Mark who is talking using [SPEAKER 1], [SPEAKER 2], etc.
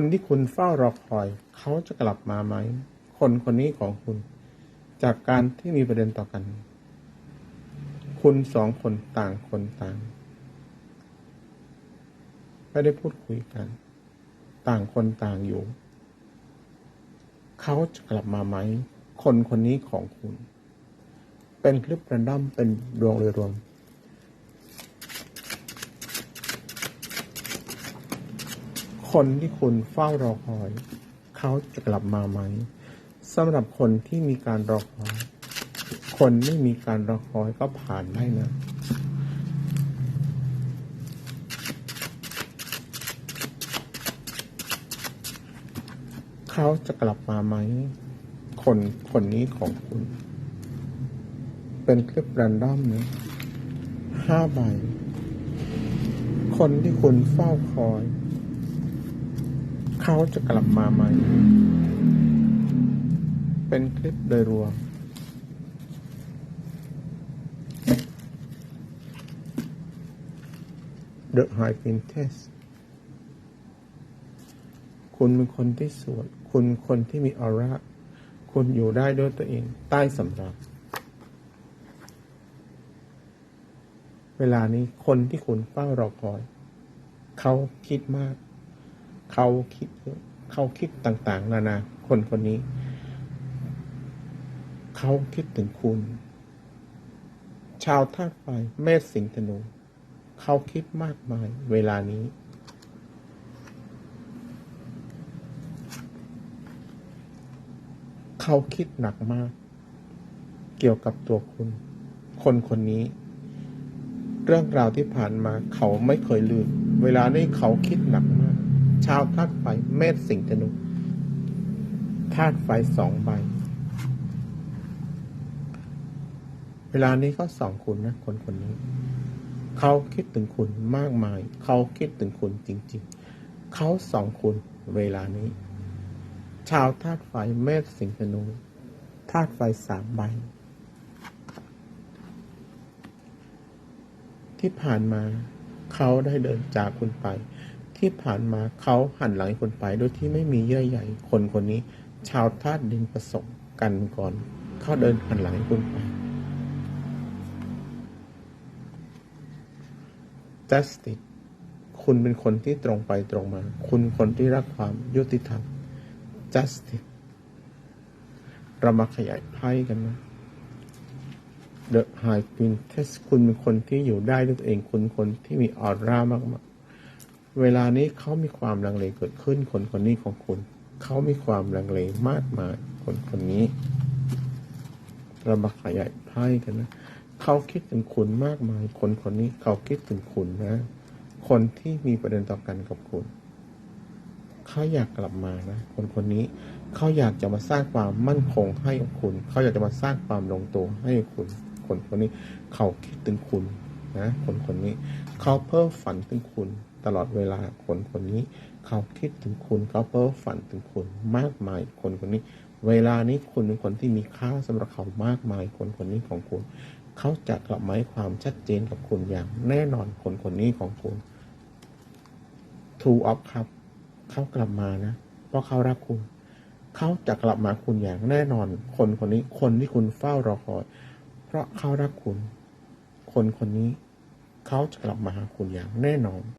[SPEAKER 1] คนที่คุณเฝ้ารอคอย เขาจะกลับมาไหม คนคนนี้ของคุณ จากการที่มีประเด็นต่อกัน คุณสองคนต่างคนต่างไม่ได้พูดคุยกัน ต่างคนต่างอยู่ เขาจะกลับมาไหม คนคนนี้ของคุณ เป็นคลิปแรนดอมเป็นดวงเลยรวม คนที่คุณเฝ้ารอคอย เขาจะกลับมาไหมสำหรับคนที่มีการรอคอย คนไม่มีการรอคอยก็ผ่านได้นะเขาจะกลับมาไหม คนคนนี้ของคุณ เป็นคลิปแรนดอมนะห้าใบ คนที่คุณเฝ้าคอย เขาจะกลับมาไหม เป็นคลิปโดยรวม The High Princess คุณเป็นคนที่สวย คุณคนที่มีออร่า คุณอยู่ได้ด้วยตัวเอง ใต้สำรับ เวลานี้คนที่คุณเฝ้ารอคอย เขาคิดมาก เขาคิดเขาคิดต่างๆ นานา คนคนนี้ เขาคิดถึงคุณ ชาวธาตุไฟเมษสิงห์ธนู เขาคิดมากมาย เวลานี้ เขาคิดหนักมาก เกี่ยวกับตัวคุณ คนคนนี้ เรื่องราวที่ผ่านมาเขาไม่เคยลืม เวลานี้เขาคิดหนักมาก ชาวธาตุไฟเมษสิงห์ธนูธาตุไฟสองใบ เวลานี้เขาสองคุณนะคนคนนี้ เขาคิดถึงคุณมากมาย เขาคิดถึงคุณจริง ๆ เขาสองคุณเวลานี้ ชาวธาตุไฟเมษสิงห์ธนูธาตุไฟสามใบ ที่ผ่านมา เขาได้เดินจากคุณไป ที่ผ่านมาเขาหันหลังคุณไปโดยที่ไม่มีเยื่อใยคนคนนี้ ชาวธาตุดินประสบกันก่อน เขาเดินหันหลังคุณไป justice คุณเป็นคนที่ตรงไปตรงมา คุณคนที่รักความยุติธรรม justice เรามาขยายไพ่กันนะ The High Princess คุณเป็นคนที่อยู่ได้ด้วยตัวเอง คุณคนที่มีออร่ามากๆ เวลานี้เขามีความลังเลเกิดขึ้นคนคนนี้ของคุณ เขามีความลังเลมากมายคนคนนี้เรามาขยายไพ่กันนะเขาคิดถึงคุณมากมาย คนคนนี้เขาคิดถึงคุณนะ คนที่มีประเด็นต่อกันกับคุณ เขาอยากกลับมานะ คนคนนี้ เขาอยากจะมาสร้างความมั่นคงให้กับคุณ เขาอยากจะมาสร้างความลงตัวให้กับคุณ คนคนนี้ เขาคิดถึงคุณนะ คนคนนี้ เขาเพ้อฝันถึงคุณ ตลอดเวลาคนคนนี้ เขาคิดถึงคุณเขาเพ้อฝันถึงคุณมากมาย คนคนนี้ เวลานี้คุณเป็นคนที่มีค่าสำหรับเขามากมาย คนคนนี้ของคุณ เขาจะกลับมาให้ความชัดเจนกับคุณอย่าง แน่นอนคนคนนี้ของคุณ Two of ครับ เขากลับมานะ เพราะเขารักคุณเขาจะกลับมาคุณอย่างแน่นอน คนคนนี้คนที่คุณเฝ้ารอคอย เพราะเขารักคุณ คนคนนี้ เขาจะกลับมาหาคุณอย่างแน่นอน